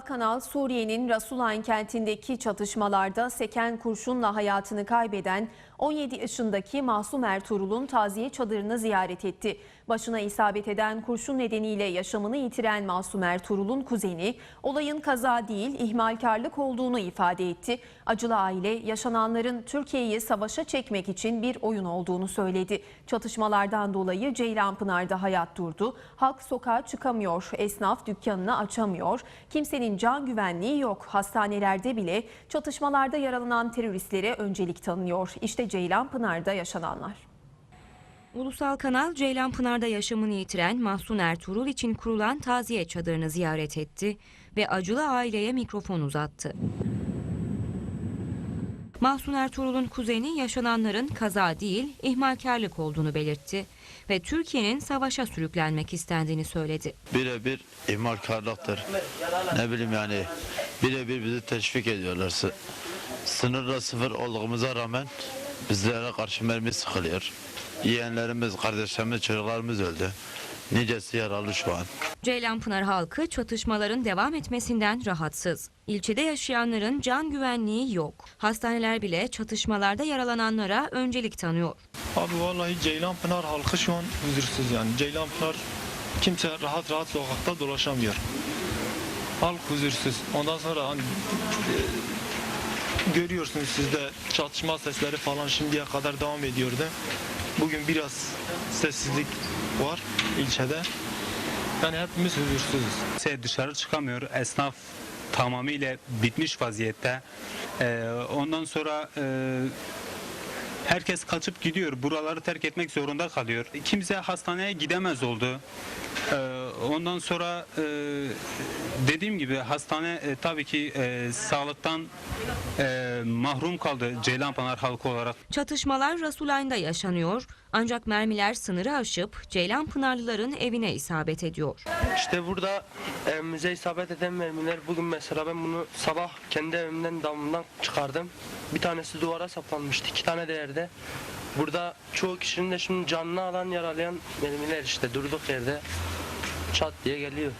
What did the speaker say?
Ulusal Kanal Suriye'nin Rasulayn kentindeki çatışmalarda seken kurşunla hayatını kaybeden 17 yaşındaki Masum Ertuğrul'un taziye çadırını ziyaret etti. Başına isabet eden kurşun nedeniyle yaşamını yitiren Masum Ertuğrul'un kuzeni olayın kaza değil ihmalkarlık olduğunu ifade etti. Acılı aile yaşananların Türkiye'yi savaşa çekmek için bir oyun olduğunu söyledi. Çatışmalardan dolayı Ceylanpınar'da hayat durdu. Halk sokağa çıkamıyor, esnaf dükkanını açamıyor. Kimsenin can güvenliği yok. Hastanelerde bile çatışmalarda yaralanan teröristlere öncelik tanınıyor. İşte Ceylanpınar'da yaşananlar. Ulusal Kanal Ceylanpınar'da yaşamını yitiren Mahsun Ertuğrul için kurulan taziye çadırını ziyaret etti ve acılı aileye mikrofon uzattı. Mahsun Ertuğrul'un kuzeni yaşananların kaza değil, ihmalkarlık olduğunu belirtti ve Türkiye'nin savaşa sürüklenmek istendiğini söyledi. birebir ihmalkarlıktır. Ne bileyim yani birebir bizi teşvik ediyorlar. Sı- Sınırla sıfır olduğumuza rağmen bizlere karşı mermi sıkılıyor. Yeğenlerimiz, kardeşlerimiz, çocuklarımız öldü. Nicesi yaralı şu an. Ceylanpınar halkı çatışmaların devam etmesinden rahatsız. İlçede yaşayanların can güvenliği yok. Hastaneler bile çatışmalarda yaralananlara öncelik tanıyor. Abi vallahi Ceylanpınar halkı şu an huzursuz yani. Ceylanpınar kimse rahat rahat sokakta dolaşamıyor. Halk huzursuz. Ondan sonra hani e, görüyorsunuz siz de çatışma sesleri falan şimdiye kadar devam ediyordu. Bugün biraz sessizlik var ilçede. Yani hepimiz huzursuzuz. Kimse dışarı çıkamıyor. Esnaf tamamıyla bitmiş vaziyette. Ee, ondan sonra e, herkes kaçıp gidiyor. Buraları terk etmek zorunda kalıyor. Kimse hastaneye gidemez oldu. Ee, ondan sonra e, dediğim gibi hastane e, tabii ki e, sağlıktan e, mahrum kaldı Ceylanpınar halkı olarak. Çatışmalar Rasulayn'da yaşanıyor ancak mermiler sınırı aşıp Ceylanpınarlıların evine isabet ediyor. İşte burada evimize isabet eden mermiler bugün mesela ben bunu sabah kendi evimden damından çıkardım. Bir tanesi duvara saplanmıştı, iki tane de yerde. Burada çoğu kişinin de şimdi canını alan yaralayan mermiler işte durduk yerde çat diye geliyor.